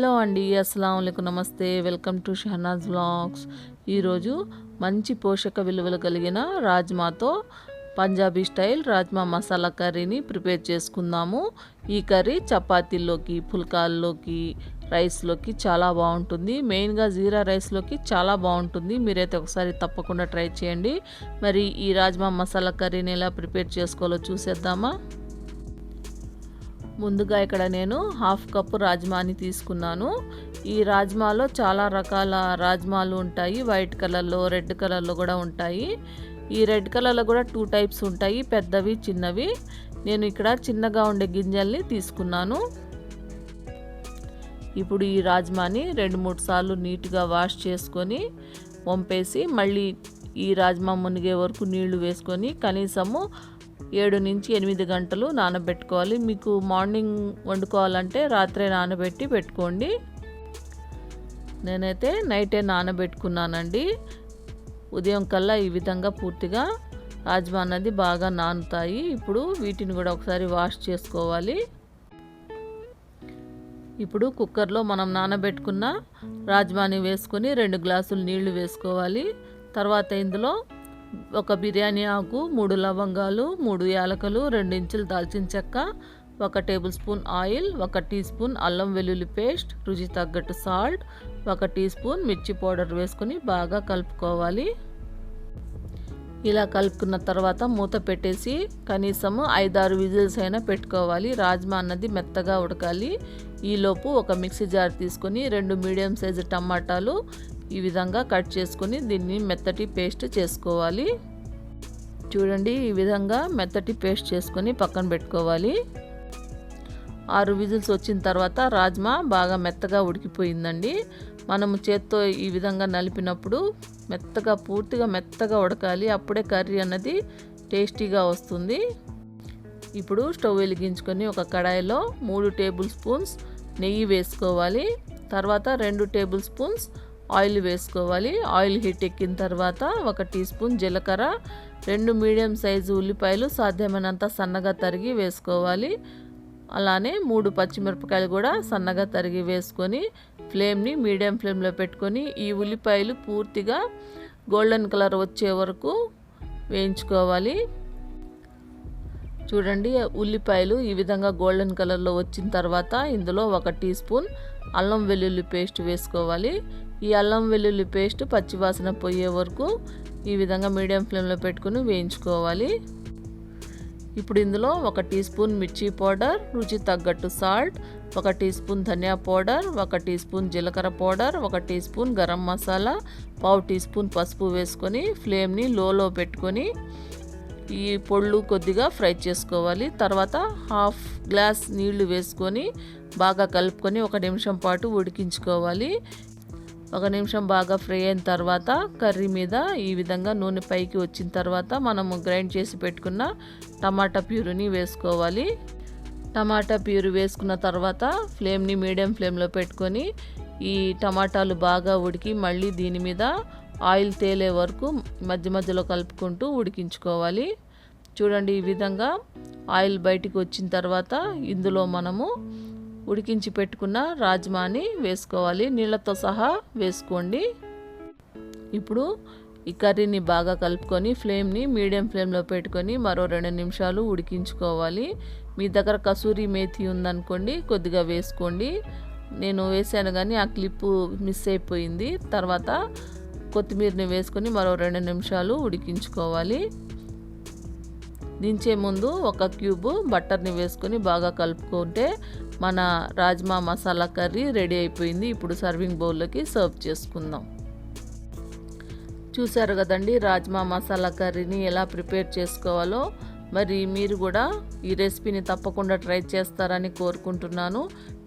Hello అండి అస్సలం నమస్తే వెల్కమ్ టు షహనాజ్ బ్లాగ్స్ ఈరోజు మంచి పోషక విలువలు కలిగిన రాజ్మాతో పంజాబీ స్టైల్ రాజ్మా మసాలా కర్రీని ప్రిపేర్ చేసుకుందాము. ఈ కర్రీ చపాతీల్లోకి పుల్కాల్లోకి రైస్లోకి చాలా బాగుంటుంది. మెయిన్గా జీరా రైస్లోకి చాలా బాగుంటుంది. మీరైతే ఒకసారి తప్పకుండా ట్రై చేయండి. మరి ఈ రాజ్మా మసాలా కర్రీని ఎలా ప్రిపేర్ చేసుకోవాలో చూసేద్దామా? ముందుగా ఇక్కడ నేను హాఫ్ కప్పు రాజ్మాని తీసుకున్నాను. ఈ రాజ్మాలో చాలా రకాల రాజ్మాలు ఉంటాయి. వైట్ కలర్లో రెడ్ కలర్లో కూడా ఉంటాయి. ఈ రెడ్ కలర్లో కూడా టూ టైప్స్ ఉంటాయి. పెద్దవి చిన్నవి. నేను ఇక్కడ చిన్నగా ఉండే గింజల్ని తీసుకున్నాను. ఇప్పుడు ఈ రాజ్మాని రెండు మూడు సార్లు నీట్గా వాష్ చేసుకొని వంపేసి మళ్ళీ ఈ రాజ్మా మునిగే వరకు నీళ్ళు వేసుకొని కనీసము ఏడు నుంచి ఎనిమిది గంటలు నానబెట్టుకోవాలి. మీకు మార్నింగ్ వండుకోవాలంటే రాత్రే నానబెట్టి పెట్టుకోండి. నేనైతే నైటే నానబెట్టుకున్నానండి. ఉదయం కల్లా ఈ విధంగా పూర్తిగా రాజ్మా అన్నది బాగా నానుతాయి. ఇప్పుడు వీటిని కూడా ఒకసారి వాష్ చేసుకోవాలి. ఇప్పుడు కుక్కర్లో మనం నానబెట్టుకున్న రాజ్మాని వేసుకొని రెండు గ్లాసులు నీళ్ళు వేసుకోవాలి. తర్వాత ఇందులో ఒక బిర్యానీ ఆకు మూడు లవంగాలు మూడు యాలకలు రెండు ఇంచులు దాల్చిన చెక్క ఒక టేబుల్ స్పూన్ ఆయిల్ ఒక టీ స్పూన్ అల్లం వెల్లుల్లి పేస్ట్ రుచి తగ్గట్టు సాల్ట్ ఒక టీ స్పూన్ మిర్చి పౌడర్ వేసుకొని బాగా కలుపుకోవాలి. ఇలా కలుపుకున్న తర్వాత మూత పెట్టేసి కనీసము ఐదారు విజిల్స్ అయినా పెట్టుకోవాలి. రాజ్మా అన్నది మెత్తగా ఉడకాలి. ఈలోపు ఒక మిక్సీ జార్ తీసుకొని రెండు మీడియం సైజు టమాటాలు ఈ విధంగా కట్ చేసుకొని దీన్ని మెత్తటి పేస్ట్ చేసుకోవాలి. చూడండి ఈ విధంగా మెత్తటి పేస్ట్ చేసుకొని పక్కన పెట్టుకోవాలి. ఆరు విజిల్స్ వచ్చిన తర్వాత రాజ్మా బాగా మెత్తగా ఉడికిపోయిందండి. మనము చేత్తో ఈ విధంగా నలిపినప్పుడు మెత్తగా పూర్తిగా మెత్తగా ఉడకాలి. అప్పుడే కర్రీ అన్నది టేస్టీగా వస్తుంది. ఇప్పుడు స్టవ్ వెలిగించుకొని ఒక కడాయిలో మూడు టేబుల్ స్పూన్స్ నెయ్యి వేసుకోవాలి. తర్వాత రెండు టేబుల్ స్పూన్స్ ఆయిల్ వేసుకోవాలి. ఆయిల్ హీట్ ఎక్కిన తర్వాత ఒక టీ స్పూన్ జీలకర్ర రెండు మీడియం సైజు ఉల్లిపాయలు సాధ్యమైనంత సన్నగా తరిగి వేసుకోవాలి. అలానే మూడు పచ్చిమిరపకాయలు కూడా సన్నగా తరిగి వేసుకొని ఫ్లేమ్ని మీడియం ఫ్లేమ్లో పెట్టుకొని ఈ ఉల్లిపాయలు పూర్తిగా గోల్డెన్ కలర్ వచ్చే వరకు వేయించుకోవాలి. చూడండి ఉల్లిపాయలు ఈ విధంగా గోల్డెన్ కలర్లో వచ్చిన తర్వాత ఇందులో ఒక టీ స్పూన్ అల్లం వెల్లుల్లి పేస్ట్ వేసుకోవాలి. ఈ అల్లం వెల్లుల్లి పేస్ట్ పచ్చివాసన పోయే వరకు ఈ విధంగా మీడియం ఫ్లేమ్లో పెట్టుకుని వేయించుకోవాలి. ఇప్పుడు ఇందులో ఒక టీ స్పూన్ మిర్చి పౌడర్ రుచి తగ్గట్టు సాల్ట్ ఒక టీ స్పూన్ ధనియా పౌడర్ ఒక టీ స్పూన్ జీలకర్ర పౌడర్ ఒక టీ స్పూన్ గరం మసాలా పావు టీ స్పూన్ పసుపు వేసుకొని ఫ్లేమ్ని లోలో పెట్టుకొని ఈ పొళ్ళు కొద్దిగా ఫ్రై చేసుకోవాలి. తర్వాత హాఫ్ గ్లాస్ నీళ్ళు వేసుకొని బాగా కలుపుకొని ఒక నిమిషం పాటు ఉడికించుకోవాలి. ఒక నిమిషం బాగా ఫ్రై అయిన తర్వాత కర్రీ మీద ఈ విధంగా నూనె పైకి వచ్చిన తర్వాత మనము గ్రైండ్ చేసి పెట్టుకున్న టమాటా ప్యూరుని వేసుకోవాలి. టమాటా ప్యూరు వేసుకున్న తర్వాత ఫ్లేమ్ని మీడియం ఫ్లేమ్లో పెట్టుకొని ఈ టమాటాలు బాగా ఉడికి మళ్ళీ దీని మీద ఆయిల్ తేలే వరకు మధ్య మధ్యలో కలుపుకుంటూ ఉడికించుకోవాలి. చూడండి ఈ విధంగా ఆయిల్ బయటికి వచ్చిన తర్వాత ఇందులో మనము ఉడికించి పెట్టుకున్న రాజ్మాని వేసుకోవాలి. నీళ్ళతో సహా వేసుకోండి. ఇప్పుడు ఈ కర్రీని బాగా కలుపుకొని ఫ్లేమ్ని మీడియం ఫ్లేమ్లో పెట్టుకొని మరో రెండు నిమిషాలు ఉడికించుకోవాలి. మీ దగ్గర కసూరి మేతి ఉందనుకోండి కొద్దిగా వేసుకోండి. నేను వేసాను కానీ ఆ క్లిప్పు మిస్ అయిపోయింది. తర్వాత కొత్తిమీరని వేసుకొని మరో రెండు నిమిషాలు ఉడికించుకోవాలి. దించే ముందు ఒక క్యూబ్ బటర్ని వేసుకొని బాగా కలుపుకుంటే మన రాజ్మా మసాలా కర్రీ రెడీ అయిపోయింది. ఇప్పుడు సర్వింగ్ బౌల్లోకి సర్వ్ చేసుకుందాం. చూసారు కదండి రాజ్మా మసాలా కర్రీని ఎలా ప్రిపేర్ చేసుకోవాలో? మరి మీరు కూడా ఈ రెసిపీని తప్పకుండా ట్రై చేస్తారని కోరుకుంటున్నాను.